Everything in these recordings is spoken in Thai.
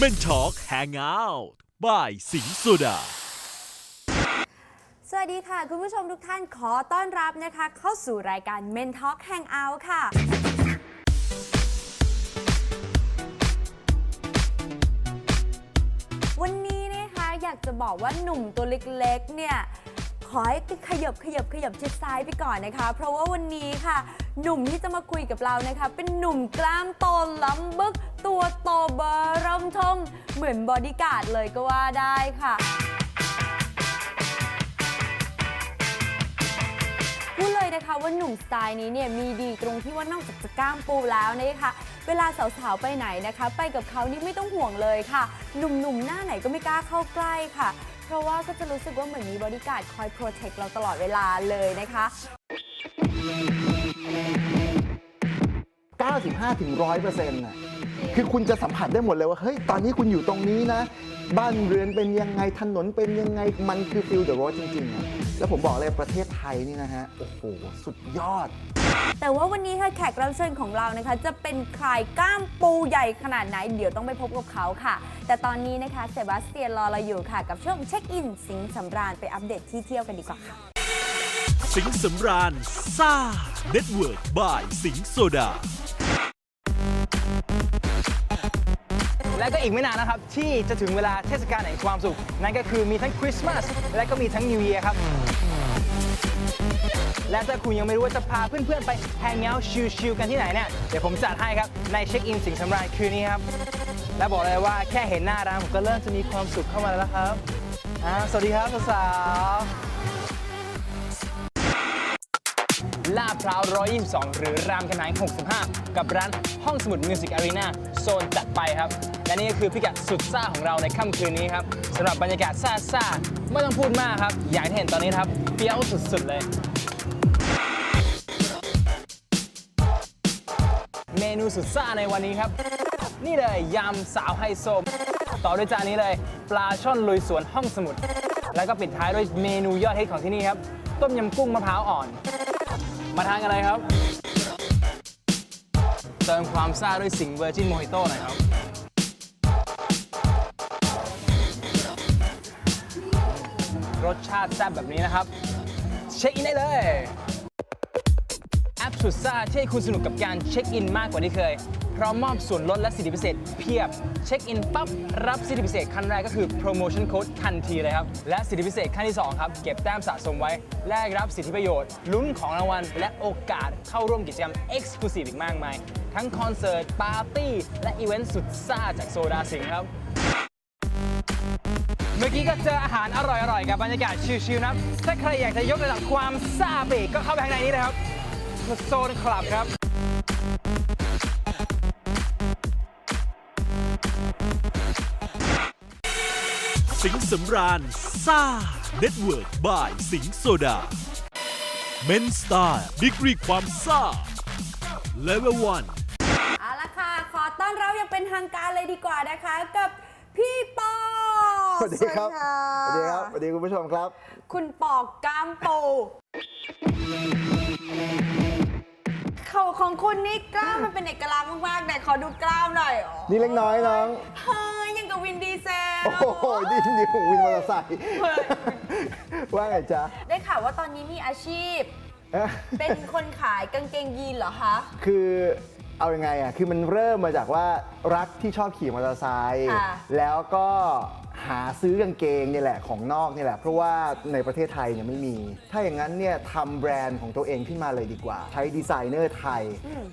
Men Talk Hangout by สิงสุดา สวัสดีค่ะ คุณผู้ชมทุกท่านขอต้อนรับนะคะ เข้าสู่รายการ Men Talk Hangout ค่ะ วันนี้นะคะอยากจะบอกว่าหนุ่มตัวเล็กๆเนี่ย ขอให้ขยับขยับขยับชิดซ้ายไปก่อนนะคะ เพราะว่าวันนี้ค่ะ หนุ่มที่จะมาคุยกับเรานะคะ เป็นหนุ่มกล้ามโตล้ำบึก ตัวโตเบอร์ร่มทมเหมือนบอดี้การ์ดเลยก็ว่าได้ค่ะพูดเลยนะคะว่าหนุ่มสไตล์นี้เนี่ยมีดีตรงที่ว่านอกจากจะกล้ามปูแล้วนะคะ เวลาสาวๆไปไหนนะคะ ไปกับเขานี่ไม่ต้องห่วงเลยค่ะ หนุ่มๆหน้าไหนก็ไม่กล้าเข้าใกล้ค่ะ เพราะว่าก็จะรู้สึกว่าเหมือนมีบริการดคอยโปรเทคเราตลอดเวลาเลยนะคะ 95ถึง100เปอร์เซ็นต์น่ะ คือคุณจะสัมผัสได้หมดเลยว่า เฮ้ย ตอนนี้คุณอยู่ตรงนี้นะ บ้านเรือนเป็นยังไง ถนนเป็นยังไง มันคือฟิลเดอะโรดจริงๆอะแล้วผมบอกเลยประเทศไทยนี่นะฮะ โอ้โห สุดยอด แต่ว่าวันนี้ค่ะแขกรับเชิญของเรานะคะ จะเป็นใครกล้ามปูใหญ่ขนาดไหน เดี๋ยวต้องไปพบกับเขาค่ะ แต่ตอนนี้นะคะเซบาสเตียนรอเราอยู่ค่ะ กับช่วงเช็คอิน สิงห์สำราญไปอัปเดตที่เที่ยวกันดีกว่าค่ะ สิงห์สำราญซ่าเน็ตเวิร์ก by สิงห์โซดา ก็อีกไม่นานนะครับ ที่จะถึงเวลาเทศกาลแห่งความสุข นั่นก็คือมีทั้งคริสต์มาสและก็มีทั้งนิว e ย r ครับ และถ้าคุณยังไม่รู้ว่าจะพาเพื่อนๆ ไปแฮงเอาท์ชิลๆกันที่ไหนเนี่ย เดี๋ยวผมจัดให้ครับ ในเช็คอินสิงสำราญคืนนี้ครับ และบอกเลยว่าแค่เห็นหน้าร้านผมก็เริ่มจะมีความสุขเข้ามาแล้วครับอ่าสวัสดีครับสาวลาดพร้าว 122 หรือรามคำแหง65 กับร้านห้องสมุดมิวสิกอารีนาโซนจัดไปครับ และนี่ก็คือพิกัดสุดซ่าของเราในค่ำคืนนี้ครับสำหรับบรรยากาศซ่าซ่าๆไม่ต้องพูดมากครับ อย่างที่เห็นตอนนี้นะครับเปรี้ยวสุดๆเลย เมนูสุดซ่าในวันนี้ครับ นี่เลยยำสาวไฮโซต่อด้วยจานนี้เลยปลาช่อนลุยสวนห้องสมุด แล้วก็ปิดท้ายด้วยเมนูยอดฮิตของที่นี่ครับ ต้มยำกุ้งมะพร้าวอ่อน มาทานกันเลยครับ เติมความซ่าด้วยสิงเวอร์จินโมฮิโต้หน่อยครับ สชาติแซ่บแบบนี้นะครับ เช็คอินได้เลยแอปสุดซ่าที่ให้คุณสนุกกับการเช็คอินมากกว่าที่เคยพร้อมมอบส่วนลดและสิทธิพิเศษ เพียบ เช็คอินปั๊บ รับสิทธิพิเศษขั้นแรกก็คือ promotion code ทันทีเลยครับ และสิทธิพิเศษขั้นที่ 2 ครับ เก็บแต้มสะสมไว้ แลกรับสิทธิประโยชน์ ลุ้นของรางวัล และโอกาสเข้าร่วมกิจกรรม exclusive อีกมากมาย ทั้งคอนเสิร์ตปาร์ตี้และอีเวนต์สุดซ่าจากโซดาสิงห์ครับ เมื่อกี้ก็เจออาหารอร่อยๆกับบรรยากาศชิลๆนะครับถ้าใครอยากจะยกระดับความซ่าไปอีกก็เข้าไปข้างในนี้เลยครับโซนคลับครับสิงห์สำราญซ่าเน็ตเวิร์ก by สิงห์โซดา Men Style ดีกรีความซ่า Level 1เอาละค่ะ ขอต้อนรับอย่างเป็นทางการเลยดีกว่านะคะ กับพี่ปอ สวัสดีครับ สวัสดีครับ สวัสดีคุณผู้ชมครับ คุณปอกกล้ามปูเขาของคุณนี่กล้ามมันเป็นเอกลักษณ์มากๆแต่ขอดูกล้ามหน่อยอ๋อนี่เล็กน้อยน้อง เฮ้ยยังกับวินดีเซล โอ้โหนี่นี่ของวินมอเตอร์ไซค์เฮ้ย ว่าไงจ๊ะได้ข่าวว่าตอนนี้มีอาชีพ เอ๊ะเป็นคนขายกางเกงยีนเหรอคะ คือเอายังไงอะ คือมันเริ่มมาจากว่ารักที่ชอบขี่มอเตอร์ไซค์ ค่ะแล้วก็ หาซื้อกางเกงเนี่ยแหละของนอกเนี่ยแหละ เพราะว่าในประเทศไทยเนี่ยไม่มี ถ้าอย่างนั้นเนี่ยทำแบรนด์ของตัวเองขึ้นมาเลยดีกว่า ใช้ดีไซเนอร์ไทย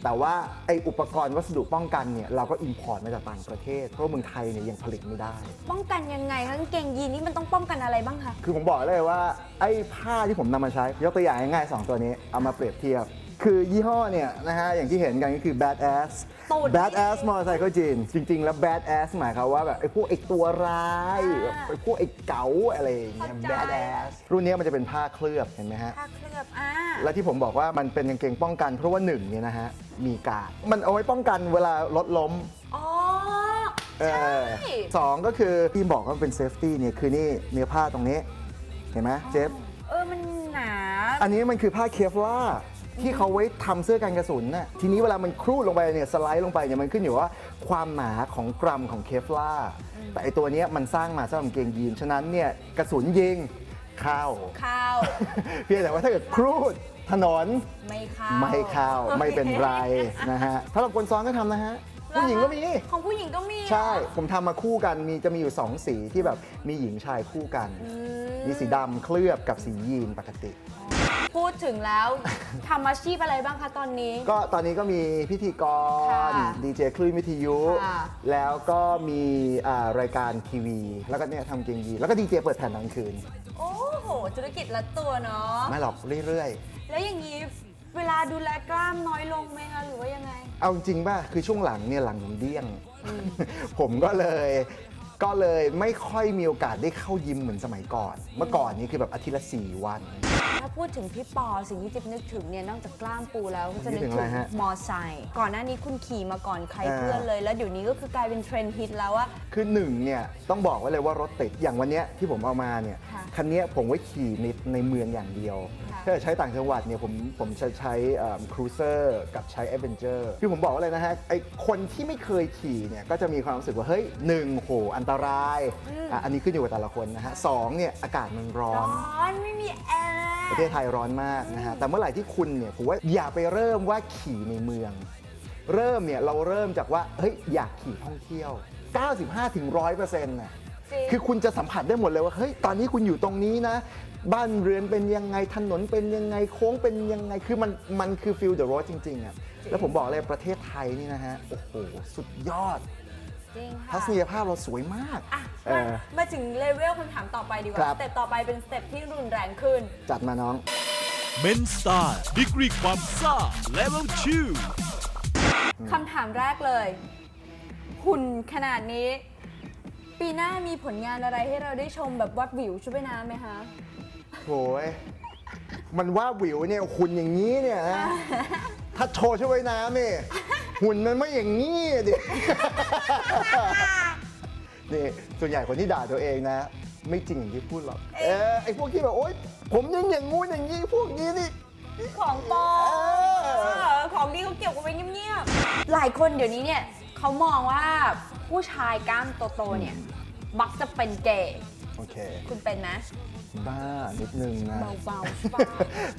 แต่ว่าไออุปกรณ์วัสดุป้องกันเนี่ยเราก็อินพอร์ตมาจากต่างประเทศ เพราะว่าเมืองไทยเนี่ยยังผลิตไม่ได้ ป้องกันยังไงคะกางเกงยีนนี่มันต้องป้องกันอะไรบ้างคะคือผมบอกเลยว่าไอ้ผ้าที่ผมนำมาใช้ ยกตัวอย่างง่ายๆสองตัวนี้เอามาเปรียบเทียบ คือยี่ห้อเนี่ยนะฮะอย่างที่เห็นกันก็คือ bad ass ตูด bad ass motorcycle jean จริง ๆ แล้ว bad ass หมายความว่าแบบไอ้พวกไอ้ตัวร้ายอ่าแบบไอ้พวกไอ้เก๋าอะไรอย่างเงี้ย เข้าใจ bad ass รุ่นนี้มันจะเป็นผ้าเคลือบเห็นไหมฮะ ผ้าเคลือบอ่า และที่ผมบอกว่ามันเป็นกางเกงป้องกันเพราะว่าหนึ่งเนี่ยนะฮะมีการดมันเอาไว้ป้องกันเวลารถล้ม อ๋อ เออใช่สองก็คือที่บอกว่ามันเป็นเซฟตี้เนี่ยคือนี่เนื้อผ้าตรงนี้ เห็นไหมเจฟ เออ มันหนา อันนี้มันคือผ้าเคฟลาร์ ที่เขาไว้ทำเสื้อกันกระสุนน่ะทีนี้เวลามันครูดลงไปเนี่ยสไลด์ลงไปเนี่ยมันขึ้นอยู่ว่าความหนาของกรัมของเคฟลาร์แต่ไอตัวเนี้ยมันสร้างมาสำหรับกางเกงยีน ฉะนั้นเนี่ยกระสุนยิงเข้าข้าวเพียงแต่ว่าถ้าเกิดครูดถนนไม่เข้าไม่เข้าไม่เป็นไรนะฮะถ้าเราคนซ้อนก็ทำนะฮะผู้หญิงก็มีของผู้หญิงก็มี ใช่ ผมทำมาคู่กันมีจะมีอยู่ 2 สีที่แบบมีหญิงชายคู่กัน มีสีดำเคลือบกับสียีนปกติ พูดถึงแล้วทำอาชีพอะไรบ้างคะตอนนี้ ก็ตอนนี้ก็มีพิธีกรค่ะดีเจคลื่นวิทยุ ค่ะ แล้วก็มีอ่ารายการทีวี แล้วก็เนี่ยทำเกงยีนแล้วก็ดีเจเปิดแผ่นกลางคืน โอ้โห ธุรกิจละตัวเนาะ ไม่หรอกเรื่อยแล้วอย่างนี้เวลาดูแลกล้ามน้อยลงไหมคะ หรือว่ายังไง ๆ เอาจริงป่ะ คือช่วงหลังเนี่ยหลังผมเดี้ยง ผมก็เลย ก็เลยไม่ค่อยมีโอกาสได้เข้ายิมเหมือนสมัยก่อน เมื่อก่อนนี้คือแบบอาทิตย์ละสี่วัน ถ้าพูดถึงพี่ปอสิ่งที่จิ๊บนึกถึงเนี่ยนอกจากกล้ามปูแล้วก็จะนึนึกกถึงถึอะไรงฮะมอไซค์ก่อนหน้านี้คุณขี่มาก่อนใครอ่าเพื่อนเลย แล้วเดี๋ยวนี้ก็คือกลายเป็นเทรนด์ฮิตแล้วว่า คือหนึ่งเนี่ยต้องบอกไว้เลยว่ารถติดอย่างวันเนี้ยที่ผมเอามาเนี่ย ค่ะ คันเนี้ยผมไว้ขี่ในในเมืองอย่างเดียว ค่ะถ้าเกิดใช้ต่างจังหวัดเนี่ยผมผมจะใช้ครูเซอร์กับใช้ a อ v e n เจอร์คือผมบอกไว้เลยนะฮะไอคนที่ไม่เคยขี่เนี่ยก็จะมีความรู้สึกว่า เฮ้ยหนึ่งโหอันตรายอะอันนี้ขึ้นอยู่กับแต่ละคนนะฮะสองเนี่ยอากาศมันร้อร้นอนไม่มีแอร์ประเทศไทยร้อนมากนะฮะ แต่เมื่อไหร่ที่คุณเนี่ยผมว่าอย่าไปเริ่มว่าขี่ในเมือง เริ่มเนี่ยเราเริ่มจากว่า เฮ้ย อยากขี่ท่องเที่ยว 95ถึง100%น่ะ จริง คือคุณจะสัมผัสได้หมดเลยว่าเฮ้ยตอนนี้คุณอยู่ตรงนี้นะ บ้านเรือนเป็นยังไงถนนเป็นยังไงโค้งเป็นยังไงคือมันมันคือฟิลเดอะโรดจริงๆอะแล้วผมบอกเลยประเทศไทยนี่นะฮะโอ้โหสุดยอด จริงค่ะทัศนียภาพเราสวยมากอะเอมาอ มาถึงเลเวลคำถามต่อไปดีกครัว่าบสเต็ปต่อไปเป็นสเต็ปที่รุนแรงขึ้น จัดมาน้อง เมนสไตล์ดีกรีความซ่า level 2คำถามแรกเลย หุ่นขนาดนี้ ปีหน้ามีผลงานอะไรให้เราได้ชมแบบวัดวิวชุดว่ายน้ำไหมคะ โอ้ยมันว่าวิวเนี่ยหุ่นอย่างนี้เนี่ยนะถ้าโชว์ช่วยน้ำนี่หุ่นมันไม่อย่างนี้ดิ นี่ส่วนใหญ่คนที่ด่าตัวเองนะ ไม่จริงอย่างที่พูดหรอก เออไอพวกที่แบบโอ๊ยผมยังอย่างงู้นอย่างนี้พวกนี้นี่ ของปลอมเออ เออของดีเขาเก็บเอาไว้เงียบๆ หลายคนเดี๋ยวนี้เนี่ยเขามองว่า ผู้ชายกล้ามโตๆเนี่ยมักจะเป็นเกย์โอเค คุณเป็นไหม บ้านิดนึงนะ เบาๆบ้า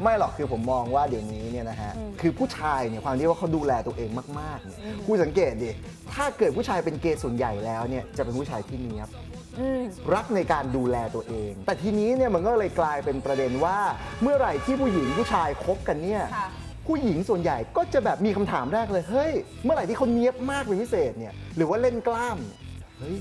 ไม่หรอกคือผมมองว่าเดี๋ยวนี้เนี่ยนะฮะ คือผู้ชายเนี่ยความที่ว่าเขาดูแลตัวเองมากๆเนี่ยคุณสังเกตดิ ถ้าเกิดผู้ชายเป็นเกย์ส่วนใหญ่แล้วเนี่ยจะเป็นผู้ชายที่เนี้ยบ อืม รักในการดูแลตัวเอง แต่ทีนี้เนี่ยมันก็เลยกลายเป็นประเด็นว่า เมื่อไหร่ที่ผู้หญิงผู้ชายคบกันเนี่ย ค่ะ ผู้หญิงส่วนใหญ่ก็จะแบบมีคำถามแรกเลย เฮ้ย เมื่อไหร่ที่เขาเนี้ยบมากเป็นพิเศษเนี่ย หรือว่าเล่นกล้ามเนี่ยเฮ้ย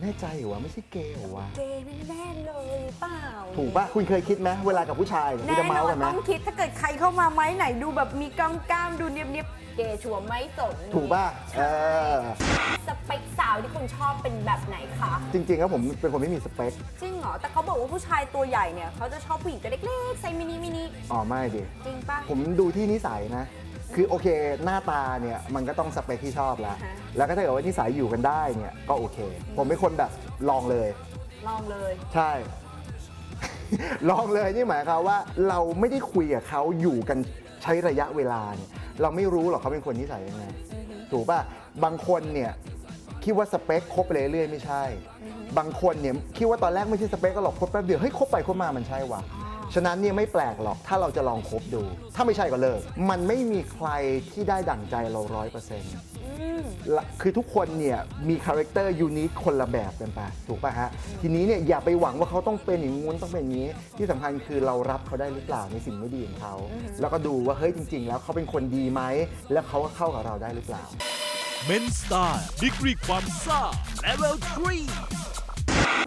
แน่ใจเหรอวะไม่ใช่เกย์เหรอวะ เกย์แน่ๆเลยเปล่าถูกปะคุณเคยคิดไหมเวลากับผู้ชายเนี่ยคุณแน่จะนเมาส์อกันนไหมต้องคิดถ้าเกิดใครเข้ามาไหมไหนดูแบบมีกล้ามกล้ามๆดูเนียบๆเกย์ชัวร์ไม่สนถูกปะเออสเปคสาวที่คุณชอบเป็นแบบไหนคะจริงๆแล้วผมเป็นคนไม่มีสเปคจริงเหรอแต่เขาบอกว่าผู้ชายตัวใหญ่เนี่ยเขาจะชอบผู้หญิงตัวเล็กๆไซส์มินิมินิอ๋อไม่ดิจริงปะผมดูที่นิสัยนะ คือโอเคหน้าตาเนี่ยมันก็ต้องสเปคที่ชอบแล้วอ่าฮะแล้วก็ถ้าเกิดว่านิสัยอยู่กันได้เนี่ยก็โอเค ผมเป็นคนแบบลองเลย ลองเลย ใช่ ลองเลยนี่หมายความว่า เราไม่ได้คุยกับเขาอยู่กันใช้ระยะเวลาเนี่ยเราไม่รู้หรอกเขาเป็นคนนิสัยยังไงถูกป่ะบางคนเนี่ยคิดว่าสเปคคบไปเรื่อยๆไม่ใช่ บางคนเนี่ยคิดว่าตอนแรกไม่ใช่สเปคก็หรอกคบแป๊บเดียวเฮ้ยคบไปคบมามันใช่ว่ะ ฉะนั้นเนี่ยไม่แปลกหรอกถ้าเราจะลองคบดู ถ้าไม่ใช่ก็เลิก มันไม่มีใครที่ได้ดั่งใจเราร้อยเปอร์เซ็นต์อืมละคือทุกคนเนี่ยมีคาแรคเตอร์ยูนิคคนละแบบกันไปถูกป่ะฮะ ทีนี้เนี่ยอย่าไปหวังว่าเขาต้องเป็นอย่างงู้นต้องเป็นอย่างนี้ ที่สำคัญคือเรารับเขาได้หรือเปล่าในสิ่งไม่ดีของเขา แล้วก็ดูว่าเฮ้ยจริง ๆ แล้วเขาเป็นคนดีไหมแล้วเขาก็เข้ากับเราได้หรือเปล่า เมนสไตล์ดีกรีความซ่า level 3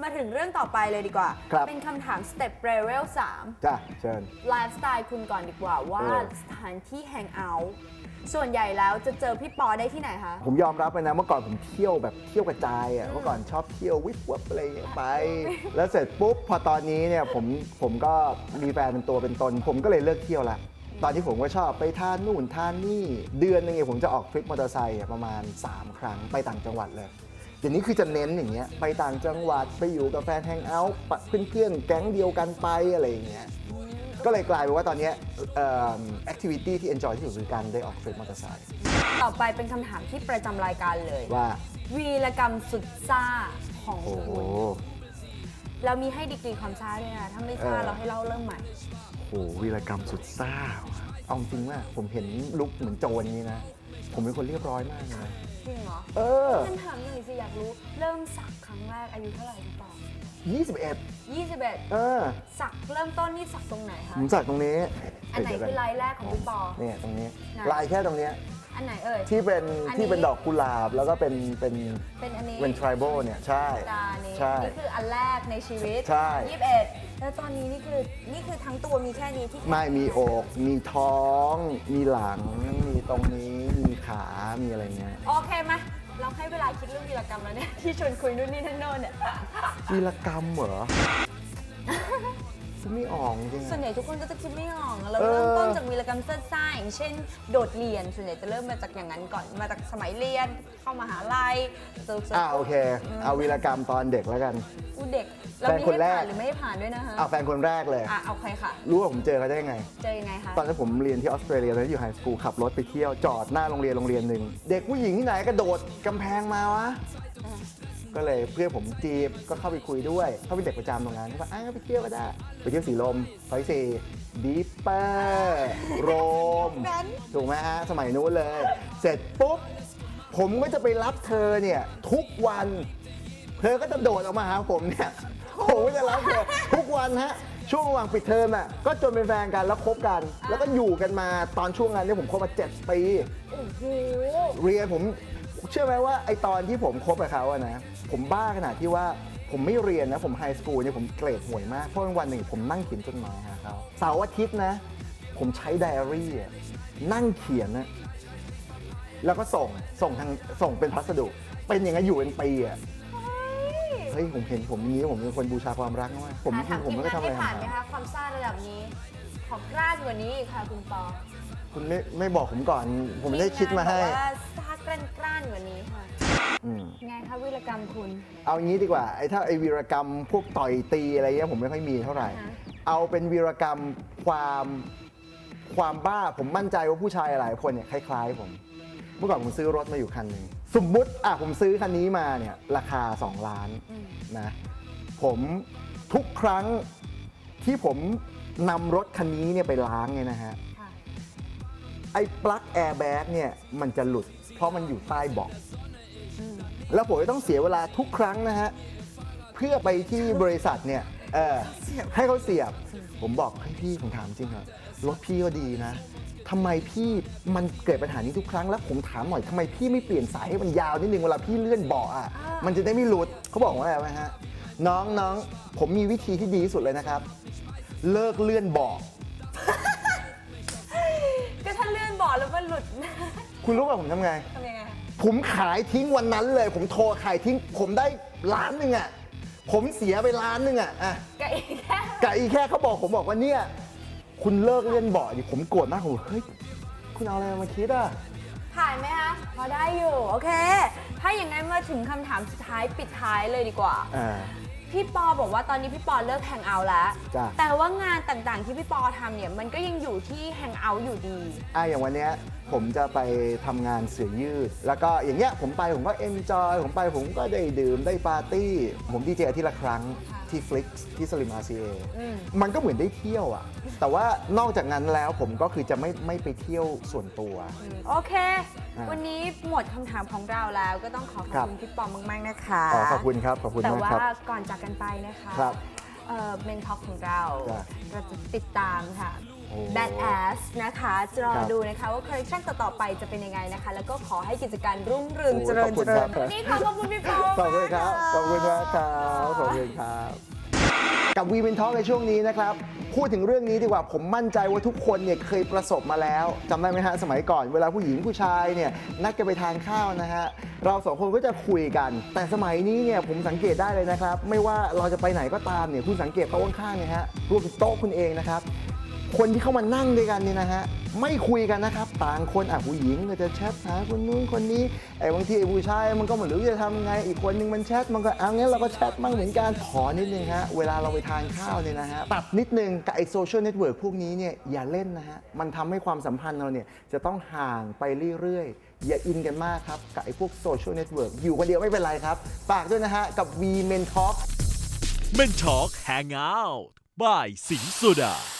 มาถึงเรื่องต่อไปเลยดีกว่า ครับ เป็นคำถามสเต็ปเลเวล3จ้ะเชิญ ไลฟ์สไตล์คุณก่อนดีกว่า ว่าเออ สถานที่แฮงเอาท์ส่วนใหญ่แล้วจะเจอพี่ปอได้ที่ไหนคะ ผมยอมรับเลยนะเมื่อก่อนผมเที่ยวแบบเที่ยวกระจายอะเมื่อก่อนชอบเที่ยววิบวับอะไรอย่างเงี้ยไป แล้วเสร็จปุ๊บพอตอนนี้เนี่ยผมผมก็มีแฟนเป็นตัวเป็นตน ผมก็เลยเลิกเที่ยวละตอนนี้ผมก็ชอบไปทานนู่นทานนี่ เดือนหนึงเนี่ยผมจะออกทริปมอเตอร์ไซค์อะประมาณ 3 ครั้งไปต่างจังหวัดเลยเดี๋ยวนี้คือจะเน้นอย่างเงี้ยไปต่างจังหวัดไปอยู่กับแฟนแฮงเอาท์ปะเพื่อนๆแก๊งเดียวกันไปอะไรอย่างเงี้ยก็เลยกลายเป็นว่าตอนเนี้แอคทิวิตี้ที่ enjoy ที่สุดคือการได้ออกเทรดมอเตอร์ไซค์ต่อไปเป็นคำถามที่ประจำรายการเลยว่า วีรกรรมสุดซ่าของโอ้โหคุณเรามีให้ดีกรีความซ่าด้วยนะ ถ้าไม่ซ่าเออเราให้เล่าเริ่มใหม่โอ้โหวีรกรรมสุดซ่าว่ะเอาจริงว่าผมเห็นลุกเหมือนโจรนี้นะ ผมเป็นคนเรียบร้อยมากเลยนะ จริงเหรอเออ ฉันถามหน่อยสิอยากรู้เริ่มสักครั้งแรกอายุเท่าไหร่พี่ปอ21 21 เออ สักเริ่มต้นนี่สักตรงไหนคะ ผมสักตรงนี้อันไหนคือลายแรกของพี่ปอ เนี่ยตรงนี้ ไหน ลายแค่ตรงเนี้ยอันไหนเอ่ย ที่เป็นอันนี้ ที่เป็นดอกกุหลาบแล้วก็เป็นเป็นเป็นอันนี้เป็น tribal เนี่ยใช่ ตานี้ใช่ นี่คืออันแรกในชีวิตใช่ 21 แล้วตอนนี้นี่คือนี่คือทั้งตัวมีแค่นี้ที่ไม่มีอก มีท้อง มีหลัง มีตรงนี้ มี ขามีอะไรเงี้ยโอเคมา เราให้เวลาคิดเรื่องวีรกรรมแล้วเนี่ย ที่ชวนคุยนู่นนี่นั่นโน่นเนี่ย วีรกรรมเหรอ คิดไม่ออกจริง ส่วนๆใหอะญ่ทุกคนก็จะคิดไม่ออกอะเราเออเริ่มต้นจากวีรกรรมซ่าๆอย่างเช่น โดดเรียนส่วนใหญ่จะเริ่มมาจากอย่างนั้นก่อนมาจากสมัยเรียนเข้ามหาลัยเจออ่าโอเค เอาวีรกรรมตอนเด็กแล้วกัน อูเด็กเราแฟนมีคนให้แรผ่าก นหรือไม่ให้ผ่านด้วยนะคะเอาแฟนคนแรกเลย อะเอาใครค่ะ รู้ว่าผมเจอเขาได้ยังไง เจอยังไงคะตอนนั้นผมเรียนที่ออสเตรเลียตอนนั้นอยู่ไฮสคูลขับรถไปเที่ยวจอดหน้าโรงเรียนโรงเรียนหนึ่ง เด็กผู้หญิงที่ไหนกระโดดกำแพงมาวะอ่า ก็เลยเพื่อนผมจีบก็เข้าไปคุยด้วย เขาเป็นเด็กประจำตรงนั้นเขาบอกอ้าวไปเที่ยวก็ได้ ไปเที่ยวสีลมซอยสี่ดีปเปอร์โรมนั้นถูกไหมฮะสมัยนู้นเลย เสร็จปุ๊บ ผมก็จะไปรับเธอเนี่ยทุกวันเธอก็จะโดดออกมาหาผมเนี่ยผมก็จะรับเธอทุกวันฮะช่วงระหว่างปิดเทอมอะก็จนเป็นแฟนกันแล้วคบกัน แล้วก็อยู่กันมาตอนช่วงนั้นเนี่ยผมคบมา 7 ปีโอ้โหเรียนผม เชื่อไหมว่าไอตอนที่ผมคบกับเขาอะนะ ผมบ้าขนาดที่ว่าผมไม่เรียนนะ ผมไฮสคูลเนี่ยผมเกรดห่วยมากเพราะวันหนึ่งผมนั่งเขียนจดหมายหาเขาเสาร์อาทิตย์นะ ผมใช้ไดอารี่อะนั่งเขียนนะแล้วก็ส่งส่งทางส่งเป็นพัสดุ เป็นอย่างนั้นอยู่เป็นปีอะเฮ้ยผมเห็นผมอย่างนี้ผมเป็นคนบูชาความรักมากผมอะถามผมทีมไม่งานทำอะไรให้ผ่านไหมหาคะความซ่าระดับนี้ ขอกล้ากว่านี้อีกค่ะคุณปอคุณไม่ไม่บอกผมก่อน ผมไม่ได้คิดมาให้ ทีงนบอกว่าซ่า กล้านกล้านๆกว่านี้ค่ะอืมไงคะวีรกรรมคุณ เอางี้ดีกว่าไอ้ถ้าไอ้วีรกรรมพวกต่อยตีอะไรเงี้ยผมไม่ค่อยมีเท่าไหร่ อ่าฮะ เอาเป็นวีรกรรมความความบ้าผมมั่นใจว่าผู้ชายหลายคนเนี่ยคล้ายๆ ผม เมื่อก่อนผมซื้อรถมาอยู่คันหนึ่งสมมุติอะผมซื้อคันนี้มาเนี่ยราคา 2 ล้านอืมนะผมทุกครั้งที่ผมนำรถคันนี้เนี่ยไปล้างเนี่ยนะฮะ ค่ะ ไอ้ปลั๊กแอร์แบ็กเนี่ยมันจะหลุด เพราะมันอยู่ใต้เบาะอืมแล้วผมจะต้องเสียเวลาทุกครั้งนะฮะ เพื่อไปที่บริษัทเนี่ยเออให้เขาเสียบ ผมบอกให้ยพี่ผมถามจริงเหรอรถพี่ก็ดีนะทำไมพี่มันเกิดปัญหานี้ทุกครั้งแล้วผมถามหน่อยทำไมพี่ไม่เปลี่ยนสายให้มันยาวนิดนึงเวลาพี่เลื่อนเบาะอะมันจะได้ไม่หลุดเขาบอกว่าอะไรไหมฮะน้องน้องผมมีวิธีที่ดีที่สุดเลยนะครับ เลิกเลื่อนเบาะก็ถ้าเลื่อนบอร์ดแล้วมันหลุด คุณรู้ป่ะผมทำไง ทำยังไงคะผมขายทิ้งวันนั้นเลย ผมโทรขายทิ้ง ผมได้ล้านหนึ่งอะ ผมเสียไปล้านหนึ่งอะอะก็อีกแค่กะอีแค่เขาบอกผมบอกว่าเนี่ย คุณเลิกเล่นเบาะดิผมโกรธมากผมบอกเฮ้ยคุณเอาอะไรมาคิดอะ ผ่านไหมคะพอได้อยู่ โอเค ถ้าอย่างนั้นมาถึงคำถามสุดท้ายปิดท้ายเลยดีกว่า อ่า พี่ปอบอกว่าตอนนี้พี่ปอเลิกแฮงเอาท์แล้ว จ้ะ แต่ว่างานต่างๆที่พี่ปอทำเนี่ยมันก็ยังอยู่ที่แฮงเอาท์อยู่ดี อะอย่างวันเนี้ยผมจะไปทำงานเสือยืด แล้วก็อย่างเงี้ยผมไปผมก็เอนจอยผมไปผมก็ได้ดื่มได้ปาร์ตี้ ผมดีเจอาทิตย์ละครั้งค่ะที่ Flix ที่สลิม RCA อืม มันก็เหมือนได้เที่ยวอะแต่ว่านอกจากนั้นแล้วผมก็คือจะไม่ไม่ไปเที่ยวส่วนตัว โอเคอ่า วันนี้หมดคำถามของเราแล้วก็ต้องขอขอบครับคุณพี่ปอมาก ๆ นะคะอ๋อขอบคุณครับขอบคุณแต่มากว่าครับ ก่อนจากกันไปนะคะครับเมนท็อกของเราจ้ะเราจะติดตามค่ะ โอ้ Bad Ass นะคะจะรอครับดูนะคะว่าคอลเลคชันต่อ ๆ ไปจะเป็นยังไงนะคะ แล้วก็ขอให้กิจการรุ่งเรืองโอ้เจริญขอบคุเจณริครัญบ วันนี้ขอขอบคุณพี่ปอขอบคุณครับมากะขอบคุณมากครับ ขอบคุณครับ กับวีวินทอในช่วงนี้นะครับ พูดถึงเรื่องนี้ดีกว่าผมมั่นใจว่าทุกคนเนี่ยเคยประสบมาแล้วจำได้ไหมฮะสมัยก่อนเวลาผู้หญิงผู้ชายเนี่ยนัดกันไปทานข้าวนะฮะเราสองคนก็จะคุยกัน แต่สมัยนี้เนี่ยผมสังเกตได้เลยนะครับ ไม่ว่าเราจะไปไหนก็ตามเนี่ยคุณสังเกตโต๊ะข้างๆเนี่ยฮะรวมถึงโต๊ะคุณเองนะครับ คนที่เข้ามานั่งด้วยกันเนี่ยนะฮะไม่คุยกันนะครับ ต่างคนอะผู้หญิงก็จะแชทหาคนนู้นคนนี้ไอ้บางทีไอ้ผู้ชายมันก็ไม่รู้จะทำไง อีกคนนึงมันแชทมันก็เอางั้นเราก็แชทบ้างเหมือนกันขอนิดนึงฮะเวลาเราไปทานข้าวเนี่ยนะฮะตัดนิดนึงกับไอ้โซเชียลเน็ตเวิร์กพวกนี้เนี่ยอย่าเล่นนะฮะมันทำให้ความสัมพันธ์เราเนี่ยจะต้องห่างไปเรื่อยๆ อย่าอินกันมากครับกับไอ้พวกโซเชียลเน็ตเวิร์กอยู่คนเดียวไม่เป็นไรครับฝากด้วยนะฮะกับ V Men Talk Men Talk Hangout by สิงห์โซดา